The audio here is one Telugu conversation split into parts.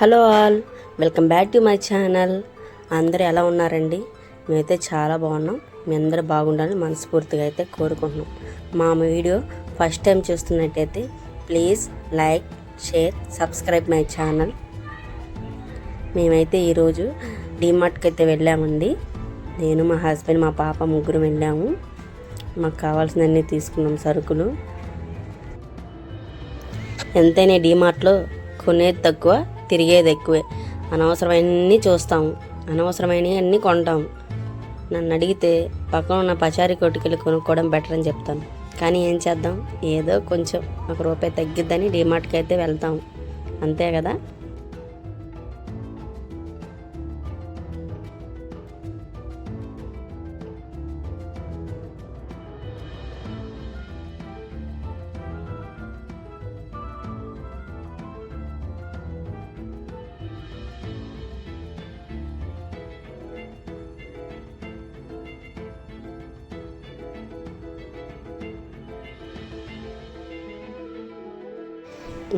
Hello all welcome back to my channel. అందరూ ఎలా ఉన్నారండి? మేమైతే చాలా బాగున్నాం. మీ అందరూ బాగుండాలని మనస్ఫూర్తిగా అయితే కోరుకుంటున్నాం. మా వీడియో ఫస్ట్ టైం చూస్తున్నట్టయితే please like share subscribe my channel. మేమైతే ఈరోజు డిమార్ట్కి అయితే వెళ్ళామండి. నేను మా హస్బెండ్ మా పాప ముగ్గురు వెళ్ళాము. మాకు కావాల్సినన్నీ తీసుకున్నాం సరుకులు. ఎంతైనా డీమార్ట్లో కొనేది తక్కువ తిరిగేది ఎక్కువే. అనవసరమైనవి చూస్తాము అనవసరమైనవి అన్నీ కొంటాము నన్ను అడిగితే పక్కన ఉన్న పచారీ కొట్టుకెళ్ళి కొనుక్కోవడం బెటర్ అని చెప్తాను. కానీ ఏం చేద్దాం? ఏదో కొంచెం ఒక రూపాయి తగ్గిద్దని డీమార్ట్కి అయితే వెళ్తాం. అంతే కదా?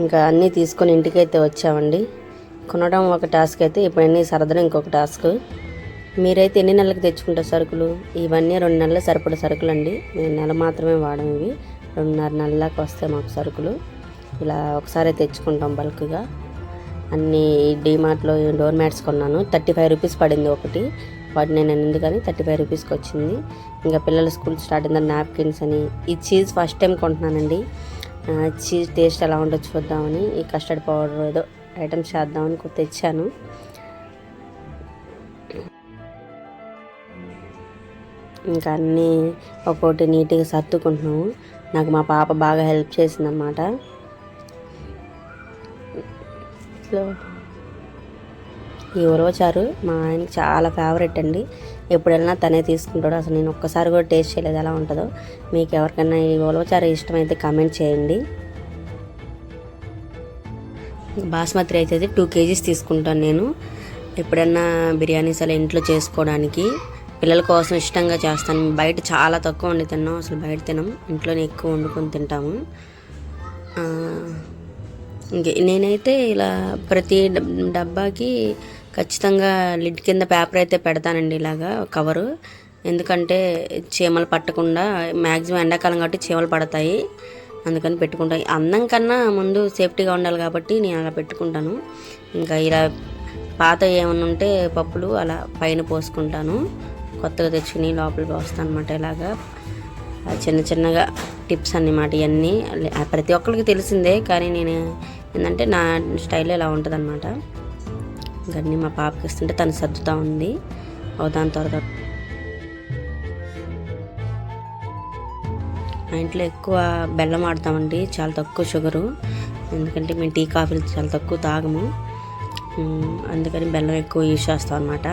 ఇంకా అన్నీ తీసుకొని ఇంటికైతే వచ్చామండి. కొనడం ఒక టాస్క్ అయితే ఇప్పుడు అన్నీ సరదడం ఇంకొక టాస్క్. మీరైతే ఎన్ని నెలలకు తెచ్చుకుంటారు సరుకులు? ఇవన్నీ రెండు నెలల సరిపడ సరుకులు అండి మేము నెల మాత్రమే వాడడం ఇవి. రెండున్నర నెలలకు వస్తాయి మాకు సరుకులు. ఇలా ఒకసారి తెచ్చుకుంటాం బల్క్గా. అన్ని డీమార్ట్లో డోర్ మ్యాట్స్ కొన్నాను. థర్టీ ఫైవ్ రూపీస్ పడింది ఒకటి. వాటిని నేను ఎందుకని థర్టీ ఫైవ్ రూపీస్కి వచ్చింది. ఇంకా పిల్లల స్కూల్ స్టార్ట్ అయిందని నాప్కిన్స్ అని. ఈ చీజ్ ఫస్ట్ టైం కొంటున్నానండి. చీజ్ టేస్ట్ ఎలా ఉండో చూద్దామని ఈ కస్టర్డ్ పౌడర్ ఏదో ఐటమ్స్ చేద్దామని తెచ్చాను. ఇంకా అన్నీ ఒక్కోటి నీట్గా సర్దుకుంటున్నాము. నాకు మా పాప బాగా హెల్ప్ చేసిందన్నమాట. ఈ ఉరవచారు మా ఆయనకి చాలా ఫేవరెట్ అండి. ఎప్పుడు వెళ్ళినా తనే తీసుకుంటాడు. అసలు నేను ఒక్కసారి కూడా టేస్ట్ చేయలేదు. ఎలా ఉంటుందో మీకు ఎవరికైనా ఈ ఉలవచారు ఇష్టమైతే కామెంట్ చేయండి. బాస్మతి రైస్ అయితే టూ కేజీస్ తీసుకుంటాను నేను. ఎప్పుడన్నా బిర్యానీస్ అలా ఇంట్లో చేసుకోవడానికి పిల్లల కోసం ఇష్టంగా చేస్తాను. బయట చాలా తక్కువ వండి తిన్నాం. అసలు బయట తినం. ఇంట్లోనే ఎక్కువ వండుకొని తింటాము. ఇంకే నేనైతే ఇలా ప్రతి డబ్- డబ్బాకి ఖచ్చితంగా లిడ్ కింద పేపర్ అయితే పెడతానండి ఇలాగా కవరు ఎందుకంటే చీమలు పట్టకుండా మ్యాక్సిమం ఎండాకాలం కాబట్టి చీమలు పడతాయి. అందుకని పెట్టుకుంటాను అందం కన్నా ముందు సేఫ్టీగా ఉండాలి కాబట్టి నేను అలా పెట్టుకుంటాను. ఇంకా ఇలా పాత ఏమైనా ఉంటే పప్పులు అలా పైన పోసుకుంటాను. కొత్తగా తెచ్చుకుని లోపల పోస్తాను అనమాట ఇలాగా. చిన్న చిన్నగా టిప్స్ అన్నమాట ఇవన్నీ ప్రతి ఒక్కరికి తెలిసిందే కానీ నేను ఏంటంటే నా స్టైల్ ఇలా ఉంటుంది అనమాట మా పాపకి ఇస్తుంటే తను సర్దుతా ఉంది. ఓ దాని త్వరగా మా ఇంట్లో ఎక్కువ బెల్లం ఆడతామండి చాలా తక్కువ షుగరు ఎందుకంటే మేము టీ కాఫీలు చాలా తక్కువ తాగము. అందుకని బెల్లం ఎక్కువ యూజ్ చేస్తాం అనమాట